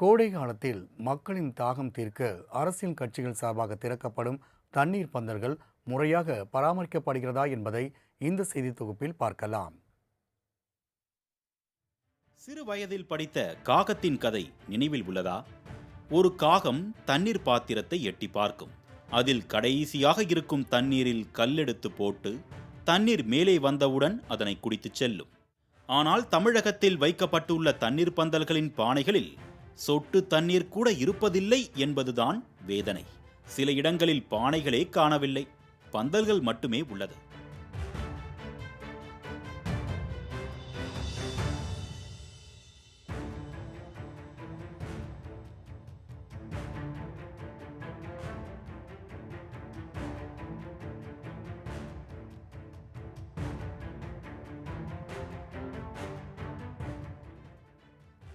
கோடை காலத்தில் மக்களின் தாகம் தீர்க்க அரசியல் கட்சிகள் சார்பாக திறக்கப்படும் தண்ணீர் பந்தல்கள் முறையாக பராமரிக்கப்படுகிறதா என்பதை இந்த செய்தி தொகுப்பில் பார்க்கலாம். சிறு வயதில் படித்த காகத்தின் கதை நினைவில் உள்ளதா? ஒரு காகம் தண்ணீர் பாத்திரத்தை எட்டி பார்க்கும். அதில் கடைசியாக இருக்கும் தண்ணீரில் கல்லெடுத்து போட்டு தண்ணீர் மேலே வந்தவுடன் அதனை குடித்துச் செல்லும். ஆனால் தமிழகத்தில் வைக்கப்பட்டுள்ள தண்ணீர் பந்தல்களின் பானைகளில் சொட்டு தண்ணீர் கூட இருப்பதில்லை என்பதுதான் வேதனை. சில இடங்களில் பானைகளே காணவில்லை. பந்தல்கள் மட்டுமே உள்ளது.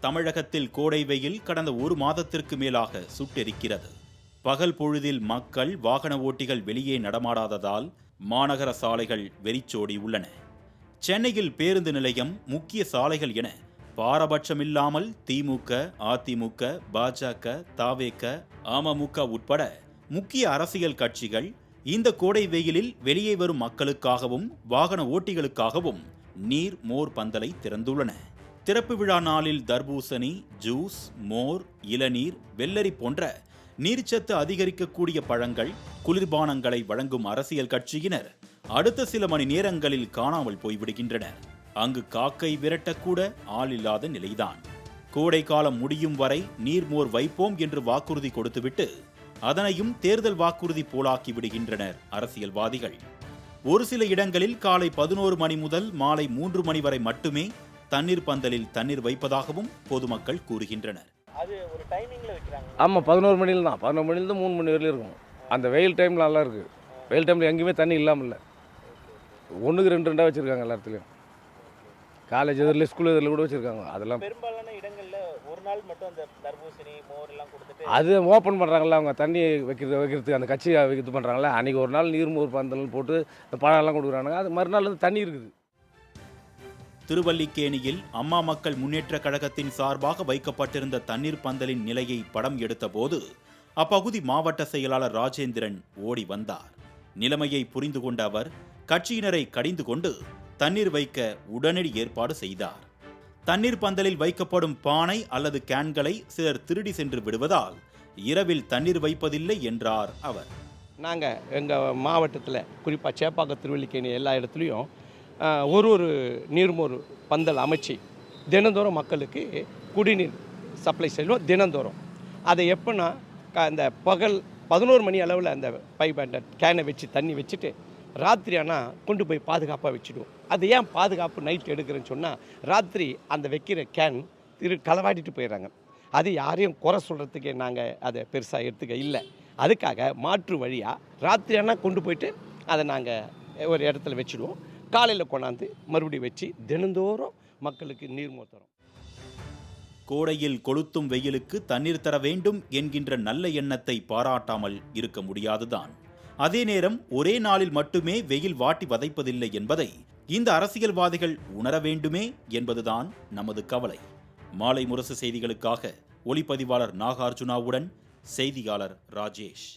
தமிழகத்தில் கோடை வெயில் கடந்த ஒரு மாதத்திற்கு மேலாக சுட்டெரிக்கிறது. பகல் பொழுதில் மக்கள் வாகன ஓட்டிகள் வெளியே நடமாடாததால் மாநகர சாலைகள் வெறிச்சோடி உள்ளன. சென்னையில் பேருந்து நிலையம் முக்கிய சாலைகள் என பாரபட்சமில்லாமல் திமுக அதிமுக பாஜக தாவேக அமமுக உட்பட முக்கிய அரசியல் கட்சிகள் இந்த கோடை வெயிலில் வெளியே வரும் மக்களுக்காகவும் வாகன ஓட்டிகளுக்காகவும் நீர் மோர் பந்தலை திறந்துள்ளன. திறப்பு விழா நாளில் தர்பூசணி ஜூஸ் மோர் இளநீர் வெள்ளரி போன்ற நீர்ச்சத்து அதிகரிக்கக்கூடிய பழங்கள் குளிர்பானங்களை வழங்கும் அரசியல் கட்சியினர் அடுத்த சில மணி நேரங்களில் காணாமல் போய்விடுகின்றனர் அங்கு காக்கை விரட்டக்கூட ஆள் இல்லாத நிலைதான். கோடை காலம் முடியும் வரை நீர்மோர் வைப்போம் என்று வாக்குறுதி கொடுத்துவிட்டு அதனையும் தேர்தல் வாக்குறுதி போலாக்கி விடுகின்றனர் அரசியல்வாதிகள். ஒரு சில இடங்களில் காலை பதினோரு மணி முதல் மாலை மூன்று மணி வரை மட்டுமே தண்ணீர் பந்தலில் தண்ணீர் வைப்பதாகவும் பொதுமக்கள் கூறுகின்றனர். அது ஒரு டைமிங்கில் வைக்கிறாங்க. ஆமாம் பதினோரு மணியில் தான். பதினோரு மணிலேருந்து மூணு மணி வரையிலும் இருக்கும். அந்த வெயில் டைமில் நல்லா இருக்குது வெயில் டைமில் எங்கேயுமே தண்ணி இல்லாமல் இல்லை ஒன்றுக்கு ரெண்டு ரெண்டாக வச்சுருக்காங்க எல்லா இடத்துலையும் காலேஜ் எதிரில் ஸ்கூல் எதிரில் கூட வச்சுருக்காங்க. அதெல்லாம் பெரும்பாலான இடங்கள்ல ஒரு நாள் மட்டும் அந்த தர்பூசணி மோர் எல்லாம் கொடுத்துட்டு அது ஓப்பன் பண்ணுறாங்கல்ல அவங்க தண்ணி வைக்கிறது வைக்கிறதுக்கு அந்த கட்சி இது பண்ணுறாங்களே அன்றைக்கி ஒரு நாள் நீர்மோர் பந்தல் போட்டு இந்த பழம்லாம் கொடுக்குறாங்க அது மறுநாள் வந்து தண்ணி இருக்குது. திருவல்லிக்கேணியில் அம்மா மக்கள் முன்னேற்ற கழகத்தின் சார்பாக வைக்கப்பட்டிருந்த தண்ணீர் பந்தலின் நிலையை படம் எடுத்தபோது அப்பகுதி மாவட்ட செயலாளர் ராஜேந்திரன் ஓடி வந்தார். நிலைமையை புரிந்து கொண்ட அவர் கட்சியினரை கடிந்து கொண்டு தண்ணீர் வைக்க உடனடி ஏற்பாடு செய்தார். தண்ணீர் பந்தலில் வைக்கப்படும் பானை அல்லது கேன்களை சிலர் திருடி சென்று விடுவதால் இரவில் தண்ணீர் வைப்பதில்லை என்றார் அவர். நாங்கள் எங்கள் மாவட்டத்தில் குறிப்பாக சேப்பாக்கம் திருவல்லிக்கேணி எல்லா இடத்துலையும் ஒரு ஒரு நீர்மோர் பந்தல் அமைச்சு தினந்தோறும் மக்களுக்கு குடிநீர் சப்ளை செய்வோம் தினந்தோறும். அதை எப்போனா க- அந்த பகல் பதினோரு மணி அளவில் அந்த பைப் அந்த கேனை வச்சு தண்ணி வச்சுட்டு ராத்திரி ஆனால் கொண்டு போய் பாதுகாப்பாக வச்சுடுவோம். அது ஏன் பாதுகாப்பு நைட் எடுக்கிறேன்னு சொன்னால் ராத்திரி அந்த வைக்கிற கேன் திரு களவாடிட்டு போயிடுறாங்க. அது யாரையும் குறை சொல்கிறதுக்கு நாங்கள் அதை பெருசாக எடுத்துக்க இல்லை. அதுக்காக மாற்று வழியாக ராத்திரி ஆனால் கொண்டு போயிட்டு அதை நாங்கள் ஒரு இடத்துல வச்சுடுவோம். காலையில் கொண்டாந்து மறுபடியும் வச்சு தினந்தோறும் மக்களுக்கு நீர் தரோம் கோடையில் கொளுத்தும் வெயிலுக்கு தண்ணீர் தர வேண்டும் என்கின்ற நல்ல எண்ணத்தை பாராட்டாமல் இருக்க முடியாதுதான். அதே நேரம் ஒரே நாளில் மட்டுமே வெயில் வாட்டி வதைப்பதில்லை என்பதை இந்த அரசியல்வாதிகள் உணர வேண்டுமே என்பதுதான் நமது கவலை. மாலை முரசு செய்திகளுக்காக ஒளிப்பதிவாளர் நாகார்ஜுனாவுடன் செய்தியாளர் ராஜேஷ்.